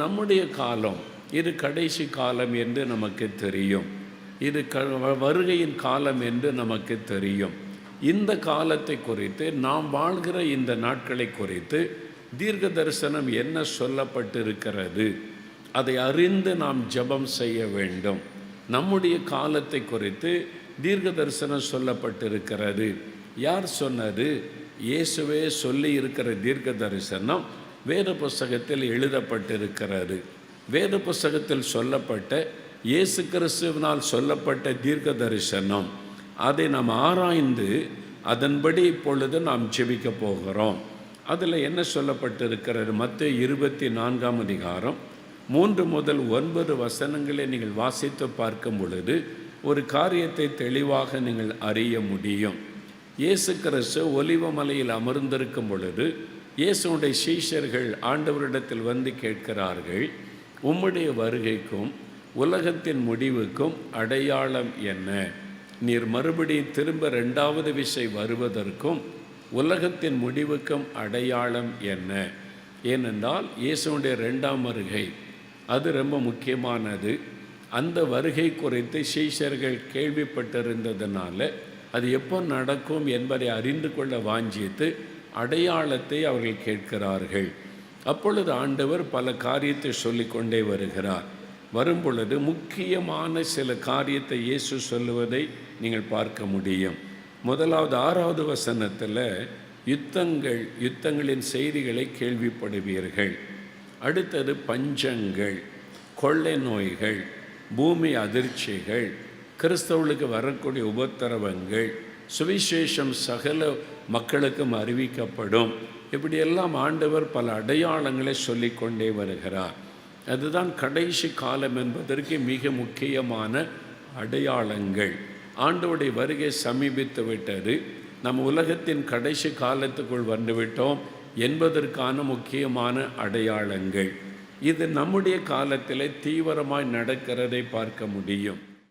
நம்முடைய காலம் இது கடைசி காலம் என்று நமக்கு தெரியும். இது க வருகையின் காலம் என்று நமக்கு தெரியும். இந்த காலத்தை குறித்து நாம் வாழ்கிற இந்த நாட்களை குறித்து தீர்க்க தரிசனம் என்ன சொல்லப்பட்டிருக்கிறது? அதை அறிந்து நாம் ஜெபம் செய்ய வேண்டும். நம்முடைய காலத்தை குறித்து தீர்க்க தரிசனம் சொல்லப்பட்டிருக்கிறது. யார் சொன்னது? இயேசுவே சொல்லி இருக்கிற தீர்க்க தரிசனம் வேத புஸ்தகத்தில் எழுதப்பட்டிருக்கிறது. வேத புஸ்தகத்தில் சொல்லப்பட்ட இயேசு கிறிஸ்துவினால் சொல்லப்பட்ட தீர்க்க தரிசனம் அதை நாம் ஆராய்ந்து அதன்படி இப்பொழுது நாம் செபிக்க போகிறோம். அதில் என்ன சொல்லப்பட்டிருக்கிறது? மற்ற இருபத்தி நான்காம் அதிகாரம் மூன்று முதல் ஒன்பது வசனங்களை நீங்கள் வாசித்து பார்க்கும் பொழுது ஒரு காரியத்தை தெளிவாக நீங்கள் அறிய முடியும். இயேசு கிறிஸ்து ஒலிவ மலையில் அமர்ந்திருக்கும் பொழுது இயேசுடைய சீஷர்கள் ஆண்டவரிடத்தில் வந்து கேட்கிறார்கள் உம்முடைய வருகைக்கும் உலகத்தின் முடிவுக்கும் அடையாளம் என்ன? நீர் மறுபடியும் திரும்ப ரெண்டாவது விசை வருவதற்கும் உலகத்தின் முடிவுக்கும் அடையாளம் என்ன? ஏனென்றால் இயேசுடைய ரெண்டாம் வருகை அது ரொம்ப முக்கியமானது. அந்த வருகை குறித்து சீஷர்கள் கேள்விப்பட்டிருந்ததுனால அது எப்போ நடக்கும் என்பதை அறிந்து கொள்ள வாஞ்சித்து அடையாளத்தை அவர்கள் கேட்கிறார்கள். அப்பொழுது ஆண்டவர் பல காரியத்தை சொல்லிக்கொண்டே வருகிறார். வரும்பொழுது முக்கியமான சில காரியத்தை இயேசு சொல்லுவதை நீங்கள் பார்க்க முடியும். முதலாவது ஆறாவது வசனத்தில் யுத்தங்கள் யுத்தங்களின் செய்திகளை கேள்விப்படுவீர்கள். அடுத்தது பஞ்சங்கள் கொள்ளை நோய்கள் பூமி அதிர்ச்சிகள் கிறிஸ்தவர்களுக்கு வரக்கூடிய உபத்திரவங்கள் சுவிசேஷம் சகல மக்களுக்கும் அறிவிக்கப்படும். இப்படியெல்லாம் ஆண்டவர் பல அடையாளங்களை சொல்லிக்கொண்டே வருகிறார். அதுதான் கடைசி காலம் என்பதற்கு மிக முக்கியமான அடையாளங்கள். ஆண்டவுடைய வருகை சமீபித்து விட்டது. நம் உலகத்தின் கடைசி காலத்துக்குள் வந்துவிட்டோம் என்பதற்கான முக்கியமான அடையாளங்கள். இது நம்முடைய காலத்தில் தீவிரமாய் நடக்கிறதை பார்க்க முடியும்.